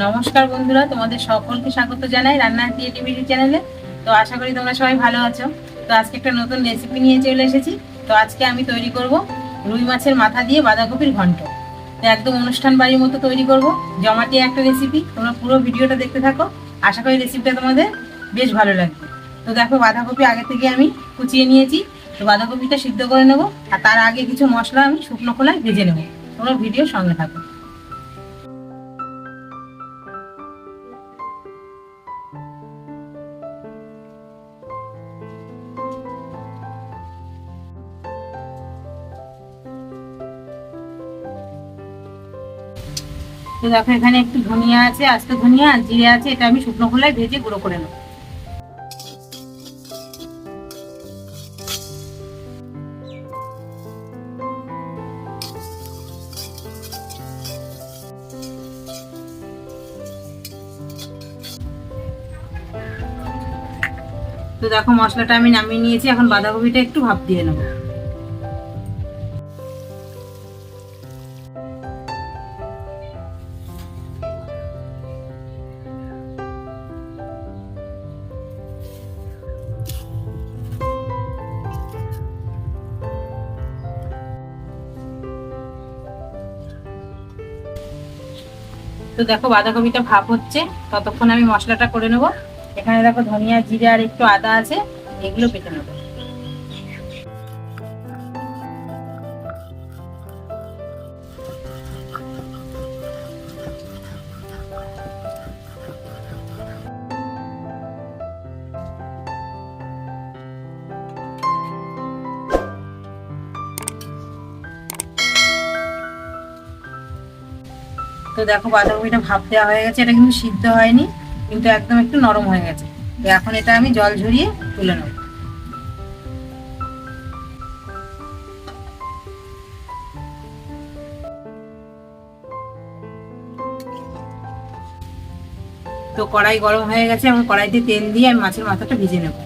নমস্কার বন্ধুরা, তোমাদের সকলকে স্বাগত জানাই রান্নার ক্রিয়েটিভিটি চ্যানেলে। তো আশা করি তোমরা সবাই ভালো আছো। তো আজকে একটা নতুন রেসিপি নিয়ে চলে এসেছি। তো আজকে আমি তৈরি করব রুই মাছের মাথা দিয়ে বাঁধাকপির ঘন্ট। তো একদম অনুষ্ঠান বাড়ির মতো তৈরি করব জমাটি একটা রেসিপি তোমরা পুরো ভিডিওটা দেখতে থাকো। আশা করি রেসিপিটা তোমাদের বেশ ভালো লাগবে। তো দেখো, বাঁধাকপি আগে থেকে আমি কুচিয়ে নিয়েছি। তো বাঁধাকপিটা সিদ্ধ করে নেব। আর তার আগে কিছু মশলা আমি শুকনো খোলায় ভেজে নেব। তোমরা ভিডিও সঙ্গে থাকো। তো দেখো, এখানে একটু ধনিয়া আছে, আস্ত ধনিয়া জিরে আছে, এটা আমি শুকনো খোলায় ভেজে গুঁড়ো করে নেব। তো দেখো, মশলাটা আমি নামিয়ে নিয়েছি, এখন বাঁধাকপিটা একটু ভাপ দিয়ে নেব। তো দেখো বাঁধাকপিটা ভাপ হচ্ছে, ততক্ষণ আমি মশলাটা করে নেব। এখানে দেখো ধনিয়া, জিরে আর একটু আদা আছে, এগুলো পেটে নেব। তো দেখো বাঁধাকপিটা ভাপ দেওয়া হয়ে গেছে, এটা কিন্তু সিদ্ধ হয়নি, কিন্তু একদম একটু নরম হয়ে গেছে। তো এখন এটা আমি জল ঝরিয়ে তুলে নেব। তো কড়াই গরম হয়ে গেছে এবং কড়াইতে তেল দিয়ে আমি মাছের মাথাটা ভিজে নেব।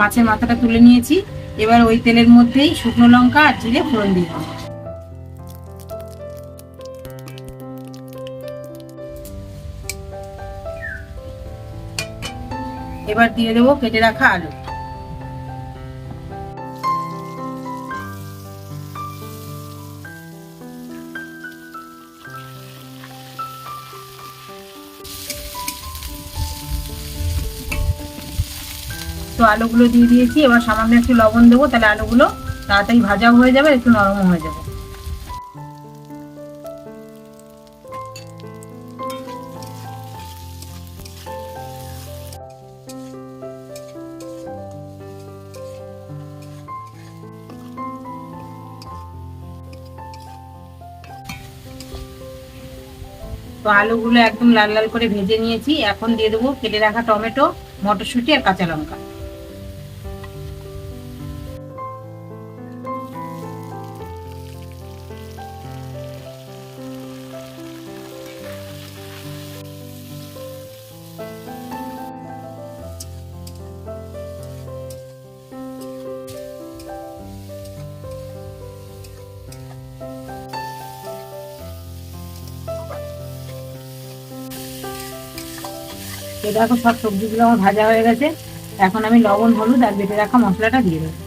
মাছের মাথাটা তুলে নিয়েছি। এবার ওই তেলের মধ্যেই শুকনো লঙ্কা আর জিরে ফোড়ন দিয়ে দেবো। এবার দিয়ে দেবো কেটে রাখা আলু। আলুগুলো দিয়ে দিয়েছি, এবার সামান্য একটু লবণ দেবো, তাহলে আলুগুলো তাড়াতাড়ি ভাজাও হয়ে যাবে, একটু নরমও হয়ে যাবে। তো আলুগুলো একদম লাল লাল করে ভেজে নিয়েছি, এখন দিয়ে দেবো কেটে রাখা টমেটো, মটরশুঁটি আর কাঁচা লঙ্কা। তো দেখো সব সবজিগুলো আমার ভাজা হয়ে গেছে। এখন আমি লবণ, হলুদ আর বেটে রাখা মশলাটা দিয়ে দেবো।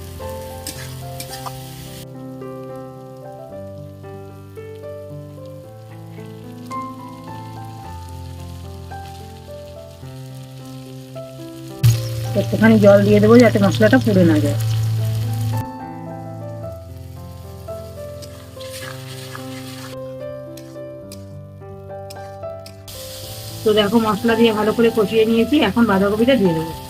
একটুখানি জল দিয়ে দেবো যাতে মশলাটা পুড়ে না যায়। তো দেখো মশলা দিয়ে ভালো করে কষিয়ে নিয়েছি এখন বাঁধাকপিটা দিয়ে দেবো।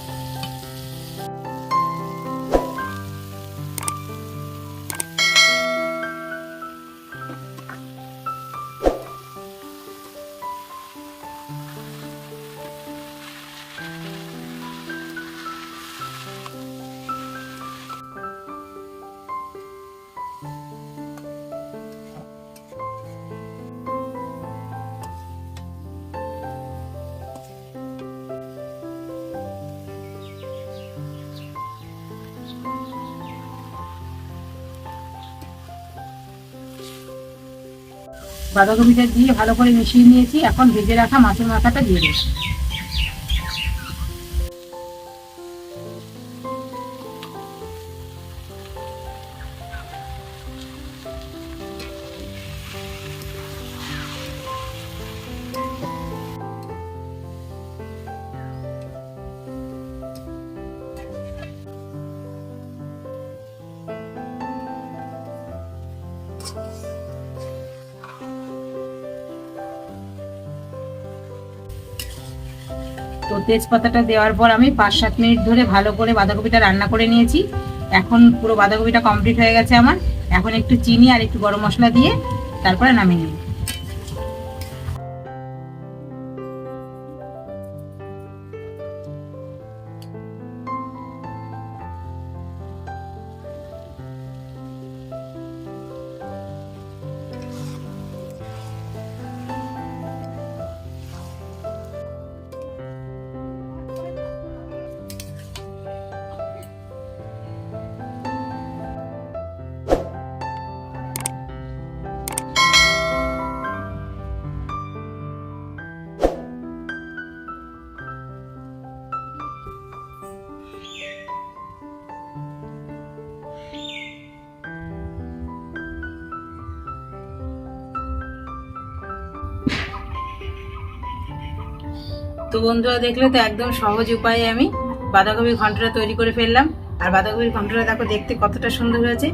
বাঁধাকপিটা দিয়ে ভালো করে মিশিয়ে নিয়েছি এখন ভেজে রাখা মাছের মাথাটা দিয়ে দেবো তো তেজপাতাটা দেওয়ার পর আমি পাঁচ সাত মিনিট ধরে ভালো করে বাঁধাকপিটা রান্না করে নিয়েছি। এখন পুরো বাঁধাকপিটা কমপ্লিট হয়ে গেছে আমার। এখন একটু চিনি আর একটু গরম মশলা দিয়ে তারপরে নামিয়ে নেব। তো বন্ধুরা দেখলে তো একদম সহজ উপায়ে আমি বাঁধাকপির ঘন্টটা তৈরি করে ফেললাম। আর বাঁধাকপির ঘন্টটা দেখো দেখতে কতটা সুন্দর হয়েছে।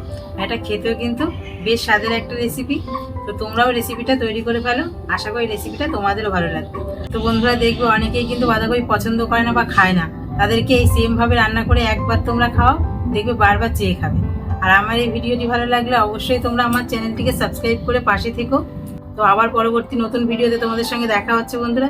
এটা খেতেও কিন্তু বেশ স্বাদের একটা রেসিপি তো তোমরাও রেসিপিটা তৈরি করে ফেলো। আশা করি রেসিপিটা তোমাদেরও ভালো লাগবে। তো বন্ধুরা দেখবে অনেকেই কিন্তু বাঁধাকপি পছন্দ করে না বা খায় না। তাদেরকে এই সেমভাবে রান্না করে একবার তোমরা খাও দেখবে বারবার চেয়ে খাবে। আর আমার এই ভিডিওটি ভালো লাগলে অবশ্যই তোমরা আমার চ্যানেলটিকে সাবস্ক্রাইব করে পাশে থেকো। তো আবার পরবর্তী নতুন ভিডিওতে তোমাদের সঙ্গে দেখা হচ্ছে বন্ধুরা।